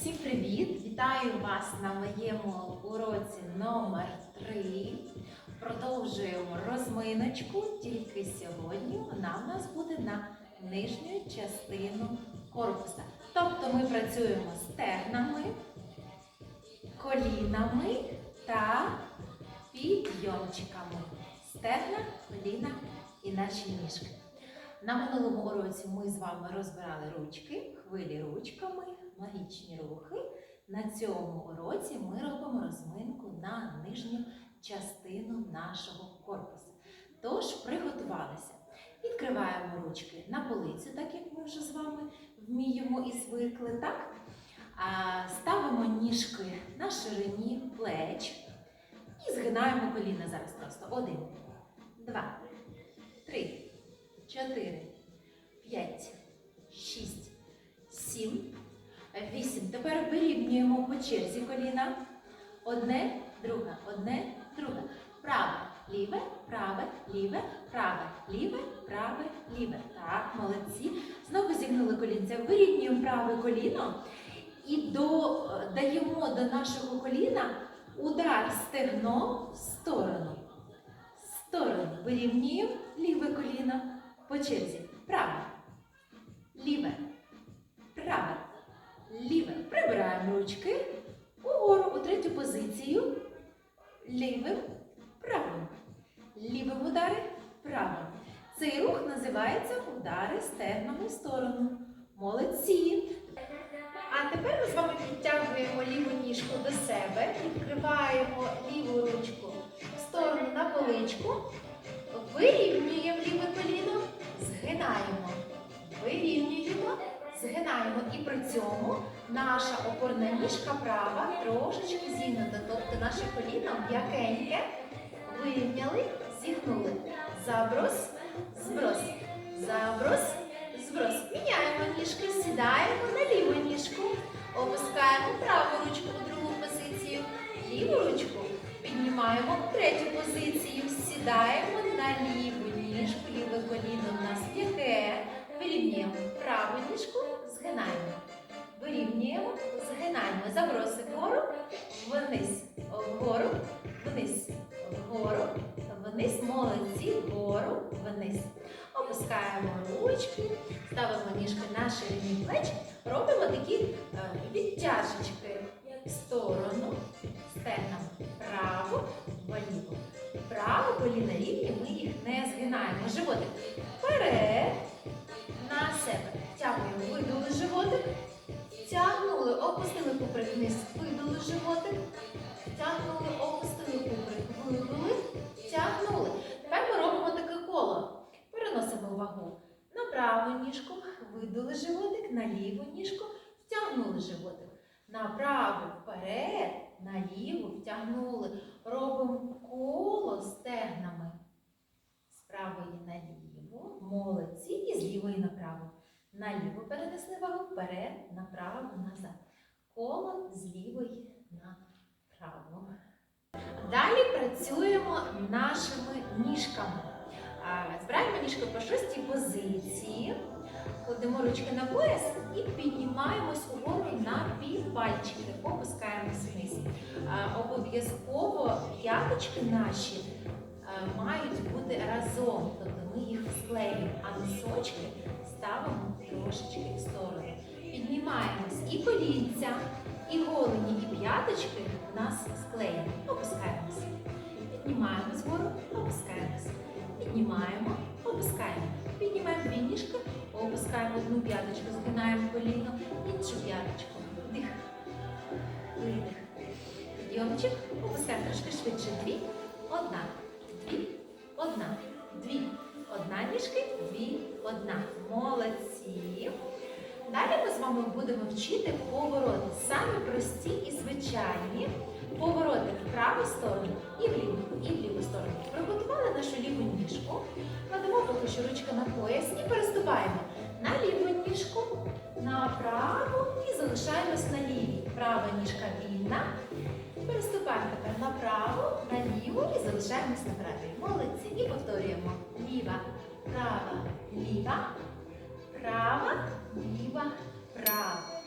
Всім привіт! Вітаю вас на моєму уроці номер 3 Продовжуємо розминочку, тільки сьогодні вона в нас буде на нижню частину корпуса. Тобто ми працюємо стегнами, колінами та підйомчиками. Стегна, коліна і наші ніжки. На минулому уроці ми з вами розбирали ручки, хвилі ручками, магічні рухи. На цьому уроці ми робимо розминку на нижню частину нашого корпусу. Тож приготувалися. Відкриваємо ручки на полицю, так як ми вже з вами вміємо і звикли, так? Ставимо ніжки на ширині плеч і згинаємо коліна зараз просто. Один, два, три. 4, 5, 6, 7, 8. Тепер вирівнюємо по черзі коліна. Одне, друге, одне, друге. Праве, ліве, праве, ліве, праве, ліве, праве, ліве. Так, молодці. Знову зігнули колінця. Вирівнюємо праве коліно і даємо до нашого коліна удар стегно в сторону. В сторону. Вирівнюємо ліве коліно по черзі. Праве, ліве, праве, ліве. Прибираємо ручки угору у третю позицію. Лівим, правим. Лівим удари, правим. Цей рух називається удари стегнами в сторону. Молодці. А тепер ми з вами підтягуємо ліву ніжку до себе, відкриваємо ліву ручку в сторону на поличку, вирівнюємо Вирівнюємо, згинаємо. І при цьому наша опорна ніжка права трошечки зігнута. Тобто наше коліно м'якеньке. Вирівняли, зігнули. Заброс, зброс, заброс, зброс. Міняємо ніжки, сідаємо на ліву ніжку, опускаємо праву ручку у другу позицію, ліву ручку піднімаємо третю позицію, сідаємо на ліву ніжку, ліве коліно в нас згинаємо. Вирівнюємо, згинаємо. Заброси вгору, вниз, вгору, вниз, вгору, вниз. Молодці, вгору, вниз. Опускаємо ручки, ставимо ніжки на ширині плеч, робимо такі е, відтяжечки в сторону, стегнам право, вліво. Право коліна рівні, ми їх не згинаємо. Животик вперед, животик. Тягнули, опустили куприк вниз, видули животик. Тягнули, опустили куприк, видули, тягнули. Тепер ми робимо таке коло. Переносимо вагу на праву ніжку, видули животик, на ліву ніжку, втягнули животик. Направо вперед, наліво втягнули. Робимо коло стегнами. З правої наліво, молодці, і з лівої направо. Наліво перенесли вагу, вперед, направо, назад. Коло з лівої направо. Далі працюємо нашими ніжками. Збираємо ніжки по шостій позиції, кладемо ручки на пояс і піднімаємось угору на півпальчики, опускаємось вниз. Обов'язково п'яточки наші мають бути разом, тобто а носочки ставимо трошечки в сторону. Піднімаємось і колінця, і голені, і п'яточки у нас склеєні. Опускаємось. Піднімаємось вгору, опускаємось. Піднімаємо, опускаємо. Піднімаємо дві ніжки, опускаємо одну п'яточку, згинаємо коліно, іншу п'яточку. Вдих. Видих. Підйомчик. Опускаємо трошки швидше. Дві. Одна. Дві. Одна. Ніжки, дві, одна. Молодці. Далі ми з вами будемо вчити повороти. Самі прості і звичайні повороти в праву сторону і в ліву, і в ліву сторону. Приготували нашу ліву ніжку, кладемо поки що ручка на пояс і переступаємо на ліву ніжку, на праву і залишаємось на лівій. Права ніжка вільна. Переступаємо тепер направо, наліво і залишаємось на правій. Молодці. І повторюємо. Ліва, права, ліва, права, ліва, права.